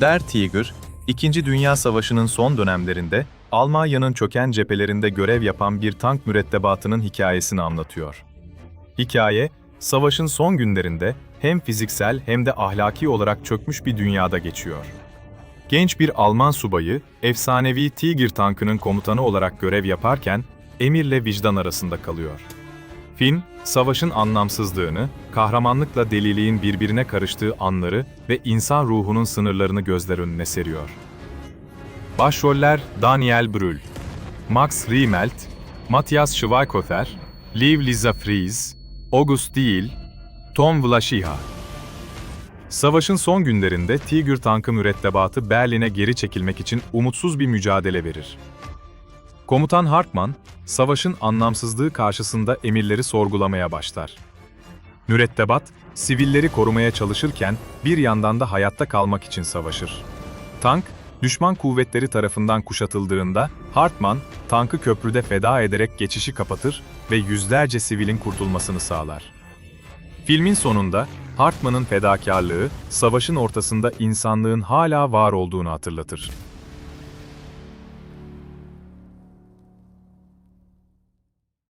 Der Tiger, İkinci Dünya Savaşı'nın son dönemlerinde Almanya'nın çöken cephelerinde görev yapan bir tank mürettebatının hikayesini anlatıyor. Hikaye, savaşın son günlerinde hem fiziksel hem de ahlaki olarak çökmüş bir dünyada geçiyor. Genç bir Alman subayı, efsanevi Tiger tankının komutanı olarak görev yaparken, emirle vicdan arasında kalıyor. Film, savaşın anlamsızlığını, kahramanlıkla deliliğin birbirine karıştığı anları ve insan ruhunun sınırlarını gözler önüne seriyor. Başroller Daniel Brühl, Max Riemelt, Matthias Schweighöfer, Liv Lisa Fries, August Diehl, Tom Vlashiha. Savaşın son günlerinde Tiger tankı mürettebatı Berlin'e geri çekilmek için umutsuz bir mücadele verir. Komutan Hartmann, savaşın anlamsızlığı karşısında emirleri sorgulamaya başlar. Mürettebat, sivilleri korumaya çalışırken bir yandan da hayatta kalmak için savaşır. Tank, düşman kuvvetleri tarafından kuşatıldığında Hartmann, tankı köprüde feda ederek geçişi kapatır ve yüzlerce sivilin kurtulmasını sağlar. Filmin sonunda Hartmann'ın fedakarlığı, savaşın ortasında insanlığın hala var olduğunu hatırlatır.